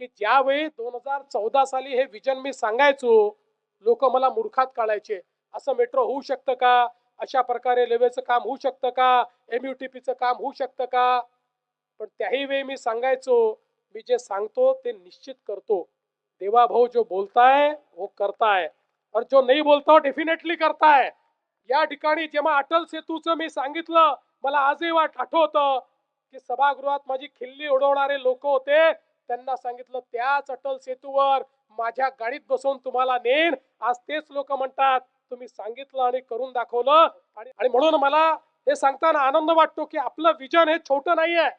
की ज्यावेळी दोन हजार चौदा साली हे विजन मी सांगायचो लोक मला मूर्खात काढायचे. असं मेट्रो होऊ शकतं का? अशा प्रकारे रेल्वेचं काम होऊ शकतं का? एमयूटीपीचं काम होऊ शकतं का? पण त्याही वेळी मी सांगायचो मी जे सांगतो ते निश्चित करतो. देवा भाऊ जो बोलताय वो करताय. और जो नाही बोलता डेफिनेटली करताय. या ठिकाणी जेव्हा अटल सेतूचं मी सांगितलं मला आजही वाट आठवतं की सभागृहात माझी खिल्ली उडवणारे लोक होते. त्यांना सांगितलं त्याच अटल सेतूवर माझ्या गाडीत बसवून तुम्हाला नेन आज तेच लोक म्हणतात तुम्ही सांगितलं आणि करून दाखवलं. आणि म्हणून मला हे सांगताना आनंद वाटतो की आपलं विजन हे छोट नाही आहे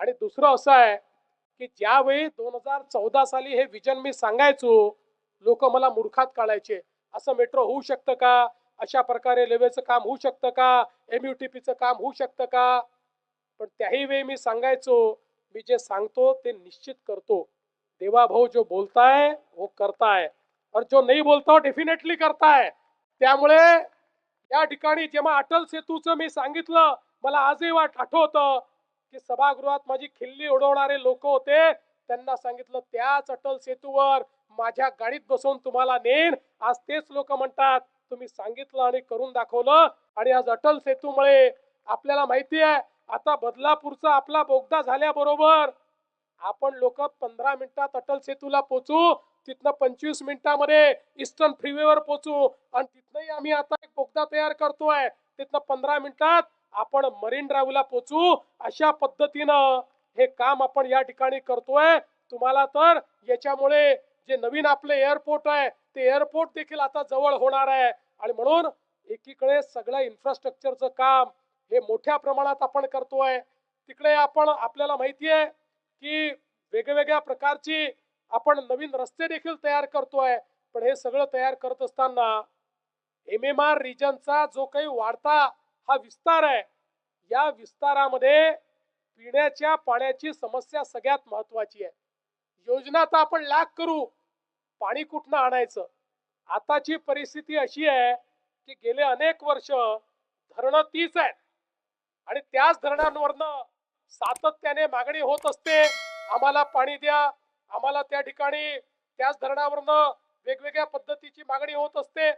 आणि दुसरं असं आहे की ज्यावेळी दोन हजार चौदा साली हे विजन मी सांगायचो लोक मला मूर्खात काढायचे. असं मेट्रो होऊ शकतं का? अशा प्रकारे रेल्वेचं काम होऊ शकतं का? एमयूटीपीचं काम होऊ शकतं का? पण त्याही वेळी मी सांगायचो मी जे सांगतो ते निश्चित करतो. देवा भाऊ जो बोलताय वो करताय. और जो नहीं बोलता डेफिनेटली करताय. त्यामुळे या ठिकाणी जेव्हा अटल सेतूचं मी सांगितलं मला आजही वाट आठवतं की सभागृहात माझी खिल्ली उडवणारे लोक होते. त्यांना सांगितलं त्याच अटल सेतूवर माझ्या गाडीत बसवून तुम्हाला नेन आज तेच लोक म्हणतात तुम्ही सांगितलं आणि करून दाखवलं. आणि आज अटल सेतूमुळे आपल्याला माहिती आहे आता बदलापूरचा आपला बोगदा झाल्याबरोबर आपण लोक पंधरा मिनिटात अटल सेतूला पोचू तिथनं पंचवीस मिनिटामध्ये इस्टर्न फ्रीवेवर पोचू. आणि तिथनंही आम्ही आता एक बोगदा तयार करतोय. तिथनं पंधरा मिनिटात आपण मरीन ड्राईव्हला पोचू. अशा पद्धतीनं हे काम आपण या ठिकाणी करतोय. तुम्हाला तर याच्यामुळे जे नवीन आपले एअरपोर्ट आहे ते एअरपोर्ट देखील आता जवळ होणार आहे. आणि म्हणून एकीकडे सगळं इन्फ्रास्ट्रक्चरचं काम हे मोठ्या प्रमाणात आपण करतोय. तिकडे आपण आपल्याला माहिती आहे की वेगवेगळ्या प्रकारची आपण नवीन रस्ते देखील तयार करतोय. पण हे सगळं तयार करत असताना एम एम आर रिजनचा जो काही वाढता हा विस्तार आहे या विस्तारामध्ये पिण्याच्या पाण्याची समस्या सगळ्यात महत्वाची आहे. योजना तर आपण लाख करू पाणी कुठनं आणायचं? आताची परिस्थिती अशी आहे की गेले अनेक वर्ष धरणं तीच आहेत. आणि त्याच धरणांवरनं सातत्याने मागणी होत असते. आम्हाला पाणी द्या. आम्हाला त्या ठिकाणी त्याच धरणावरनं वेगवेगळ्या पद्धतीची मागणी होत असते.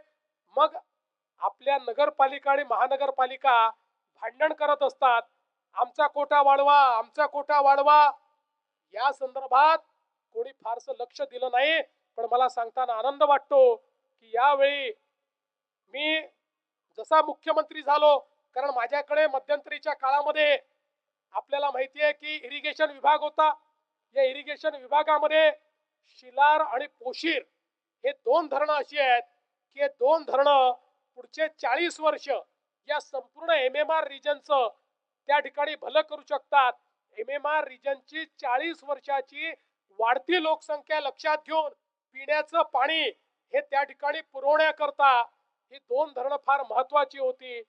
मग आपल्या नगरपालिका आणि महानगरपालिका भांडण करत असतात. आमचा कोटा वाढवा आमचा कोटा वाढवा. या संदर्भात कोणी फारसं लक्ष दिलं नाही पण मला सांगताना आनंद वाटतो की यावेळी मी जसा मुख्यमंत्री झालो कारण माझ्याकडे मध्यंतरीच्या काळामध्ये आपल्याला माहिती आहे की इरिगेशन विभाग होता. या इरिगेशन विभागामध्ये शिलार आणि पोशीर हे दोन धरणं अशी आहेत की हे दोन धरणं पुढचे चाळीस वर्ष या संपूर्ण एम एम आर रिजनचं त्या ठिकाणी भलं करू शकतात. एम एम आर रिजनची चाळीस वर्षाची वाढती लोकसंख्या लक्षात घेऊन पिण्याचं पाणी हे त्या ठिकाणी पुरवण्याकरता ही दोन धरणं फार महत्वाची होती.